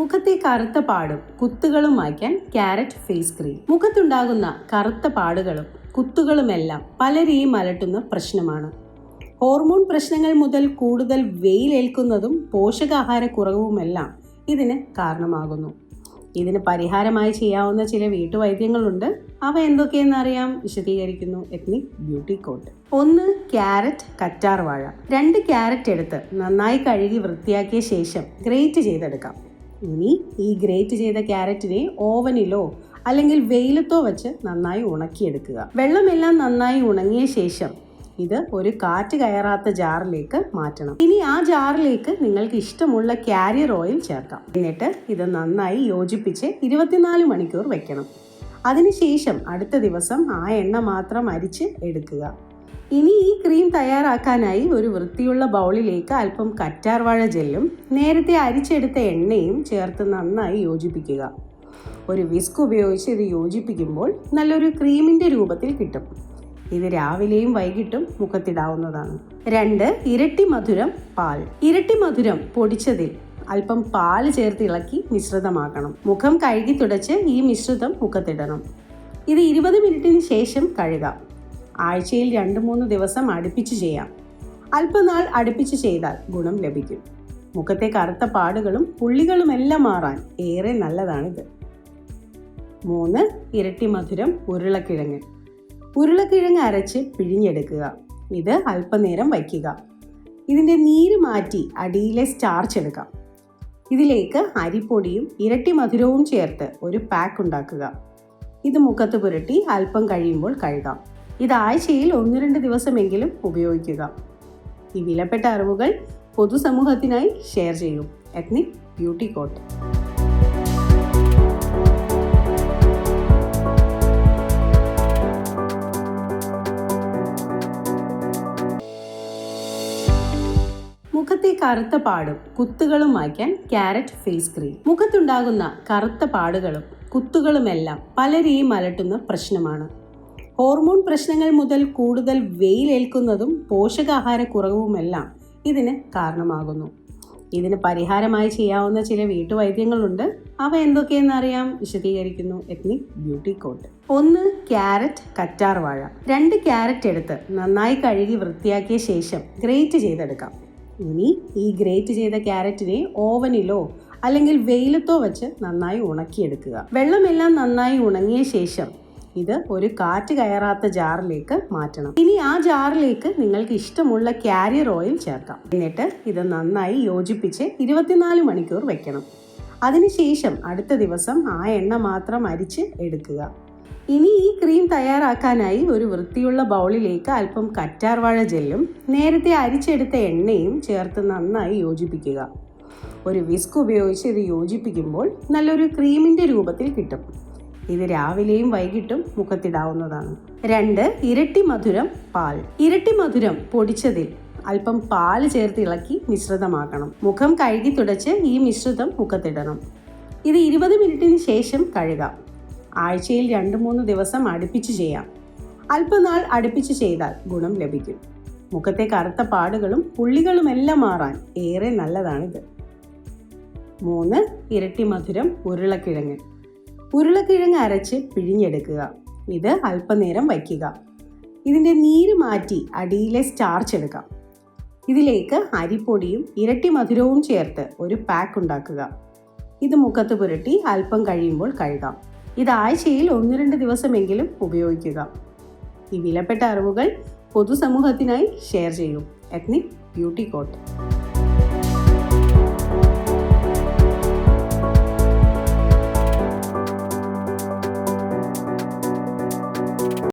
മുഖത്തെ കറുത്ത പാടും കുത്തുകളും മായ്ക്കാൻ ക്യാരറ്റ് ഫേസ് ക്രീം. മുഖത്തുണ്ടാകുന്ന കറുത്ത പാടുകളും കുത്തുകളുമെല്ലാം പലരെയും അലട്ടുന്ന പ്രശ്നമാണ്. ഹോർമോൺ പ്രശ്നങ്ങൾ മുതൽ കൂടുതൽ വെയിലേൽക്കുന്നതും പോഷകാഹാരക്കുറവുമെല്ലാം ഇതിന് കാരണമാകുന്നു. ഇതിന് പരിഹാരമായി ചെയ്യാവുന്ന ചില വീട്ടുവൈദ്യങ്ങളുണ്ട്. അവ എന്തൊക്കെയെന്ന് അറിയാം? വിശദീകരിക്കുന്നു എത്നിക് ബ്യൂട്ടി കോട്ട്. ഒന്ന് ക്യാരറ്റ് കറ്റാർ വാഴ രണ്ട് ക്യാരറ്റ് എടുത്ത് നന്നായി കഴുകി വൃത്തിയാക്കിയ ശേഷം ഗ്രേറ്റ് ചെയ്തെടുക്കാം. ഇനി ഈ ഗ്രേറ്റ് ചെയ്ത ക്യാരറ്റിനെ ഓവനിലോ അല്ലെങ്കിൽ വെയിലത്തോ വെച്ച് നന്നായി ഉണക്കിയെടുക്കുക. വെള്ളമെല്ലാം നന്നായി ഉണങ്ങിയ ശേഷം ഇത് ഒരു കാറ്റ് കയറാത്ത ജാറിലേക്ക് മാറ്റണം. ഇനി ആ ജാറിലേക്ക് നിങ്ങൾക്ക് ഇഷ്ടമുള്ള കാരിയർ ഓയിൽ ചേർക്കാം. എന്നിട്ട് ഇത് നന്നായി യോജിപ്പിച്ച് ഇരുപത്തിനാല് മണിക്കൂർ വെക്കണം. അതിനുശേഷം അടുത്ത ദിവസം ആ എണ്ണ മാത്രം അരിച്ച് എടുക്കുക. ഇനി ഈ ക്രീം തയ്യാറാക്കാനായി ഒരു വൃത്തിയുള്ള ബൗളിലേക്ക് അല്പം കറ്റാർവാഴ ജെല്ലും നേരത്തെ അരിച്ചെടുത്ത എണ്ണയും ചേർത്ത് നന്നായി യോജിപ്പിക്കുക. ഒരു വിസ്ക് ഉപയോഗിച്ച് ഇത് യോജിപ്പിക്കുമ്പോൾ നല്ലൊരു ക്രീമിന്റെ രൂപത്തിൽ കിട്ടും. ഇത് രാവിലെയും വൈകിട്ടും മുഖത്തിടാവുന്നതാണ്. രണ്ട് ഇരട്ടി മധുരം പാൽ. ഇരട്ടി മധുരം പൊടിച്ചതിൽ അല്പം പാൽ ചേർത്ത് ഇളക്കി മിശ്രിതമാക്കണം. മുഖം കഴുകി തുടച്ച് ഈ മിശ്രിതം മുഖത്തിടണം. ഇത് ഇരുപത് മിനിറ്റിന് ശേഷം കഴുകാം. ആഴ്ചയിൽ രണ്ട് മൂന്ന് ദിവസം അടുപ്പിച്ച് ചെയ്യാം. അല്പനാൾ അടുപ്പിച്ച് ചെയ്താൽ ഗുണം ലഭിക്കും. മുഖത്തെ കറുത്ത പാടുകളും പുള്ളികളുമെല്ലാം മാറാൻ ഏറെ നല്ലതാണിത്. മൂന്ന് ഇരട്ടി മധുരം ഉരുളക്കിഴങ്ങ്. ഉരുളക്കിഴങ്ങ് അരച്ച് പിഴിഞ്ഞെടുക്കുക. ഇത് അല്പനേരം വയ്ക്കുക. ഇതിന്റെ നീര് മാറ്റി അടിയിലെ സ്റ്റാർച്ച് എടുക്കാം. ഇതിലേക്ക് അരിപ്പൊടിയും ഇരട്ടി മധുരവും ചേർത്ത് ഒരു പാക്ക് ഉണ്ടാക്കുക. ഇത് മുഖത്ത് പുരട്ടി അല്പം കഴിയുമ്പോൾ കഴുകാം. ഇത് ആഴ്ചയിൽ ഒന്ന് രണ്ട് ദിവസമെങ്കിലും ഉപയോഗിക്കുക. ഈ വിലപ്പെട്ട അറിവുകൾ പൊതുസമൂഹത്തിനായി ഷെയർ ചെയ്യും. Ethnic beauty coat. മുഖത്തെ കറുത്ത പാടും കുത്തുകളും മായ്ക്കാൻ ക്യാരറ്റ് ഫേസ് ക്രീം. മുഖത്തുണ്ടാകുന്ന കറുത്ത പാടുകളും കുത്തുകളുമെല്ലാം പലരെയും അലട്ടുന്ന പ്രശ്നമാണ്. ഹോർമോൺ പ്രശ്നങ്ങൾ മുതൽ കൂടുതൽ വെയിലേൽക്കുന്നതും പോഷകാഹാരക്കുറവുമെല്ലാം ഇതിന് കാരണമാകുന്നു. ഇതിന് പരിഹാരമായി ചെയ്യാവുന്ന ചില വീട്ടുവൈദ്യങ്ങളുണ്ട്. അവ എന്തൊക്കെയെന്ന് അറിയാം വിശദീകരിക്കുന്നു എത്നിക് ബ്യൂട്ടി കോട്ട്. ഒന്ന് ക്യാരറ്റ് കറ്റാർ വാഴ. രണ്ട് ക്യാരറ്റ് എടുത്ത് നന്നായി കഴുകി വൃത്തിയാക്കിയ ശേഷം ഗ്രേറ്റ് ചെയ്തെടുക്കാം. ഇനി ഈ ഗ്രേറ്റ് ചെയ്ത ക്യാരറ്റിനെ ഓവനിലോ അല്ലെങ്കിൽ വെയിലത്തോ വെച്ച് നന്നായി ഉണക്കിയെടുക്കുക. വെള്ളമെല്ലാം നന്നായി ഉണങ്ങിയ ശേഷം ഇത് ഒരു കാറ്റ് കയറാത്ത ജാറിലേക്ക് മാറ്റണം. ഇനി ആ ജാറിലേക്ക് നിങ്ങൾക്ക് ഇഷ്ടമുള്ള ക്യാരിയർ ഓയിൽ ചേർക്കാം. എന്നിട്ട് ഇത് നന്നായി യോജിപ്പിച്ച് ഇരുപത്തിനാല് മണിക്കൂർ വെക്കണം. അതിനുശേഷം അടുത്ത ദിവസം ആ എണ്ണ മാത്രം അരിച്ച് എടുക്കുക. ഇനി ഈ ക്രീം തയ്യാറാക്കാനായി ഒരു വൃത്തിയുള്ള ബൗളിലേക്ക് അല്പം കറ്റാർവാഴ ജെല്ലും നേരത്തെ അരിച്ചെടുത്ത എണ്ണയും ചേർത്ത് നന്നായി യോജിപ്പിക്കുക. ഒരു വിസ്ക് ഉപയോഗിച്ച് ഇത് യോജിപ്പിക്കുമ്പോൾ നല്ലൊരു ക്രീമിന്റെ രൂപത്തിൽ കിട്ടും. ഇത് രാവിലെയും വൈകിട്ടും മുഖത്തിടാവുന്നതാണ്. രണ്ട് ഇരട്ടി മധുരം പാൽ. ഇരട്ടി മധുരം പൊടിച്ചതിൽ അല്പം പാൽ ചേർത്ത് ഇളക്കി മിശ്രിതമാക്കണം. മുഖം കഴുകി തുടച്ച് ഈ മിശ്രിതം മുഖത്തിടണം. ഇത് ഇരുപത് മിനിറ്റിന് ശേഷം കഴുകാം. ആഴ്ചയിൽ രണ്ട് മൂന്ന് ദിവസം അടുപ്പിച്ച് ചെയ്യാം. അല്പനാൾ അടുപ്പിച്ച് ചെയ്താൽ ഗുണം ലഭിക്കും. മുഖത്തെ കറുത്ത പാടുകളും പുള്ളികളുമെല്ലാം മാറാൻ ഏറെ നല്ലതാണിത്. മൂന്ന് ഇരട്ടി മധുരം ഉരുളക്കിഴങ്ങ്. ഉരുളക്കിഴങ്ങ് അരച്ച് പിഴിഞ്ഞെടുക്കുക. ഇത് അല്പനേരം വയ്ക്കുക. ഇതിന്റെ നീര് മാറ്റി അടിയിലെ സ്റ്റാർച്ച് എടുക്കാം. ഇതിലേക്ക് അരിപ്പൊടിയും ഇരട്ടി മധുരവും ചേർത്ത് ഒരു പാക്ക് ഉണ്ടാക്കുക. ഇത് മുഖത്ത് പുരട്ടി അല്പം കഴിയുമ്പോൾ കഴുകാം. ഇത് ആഴ്ചയിൽ ഒന്ന് രണ്ട് ദിവസമെങ്കിലും ഉപയോഗിക്കുക. ഈ വിലപ്പെട്ട അറിവുകൾ പൊതുസമൂഹത്തിനായി ഷെയർ ചെയ്യും. Ethnic beauty coat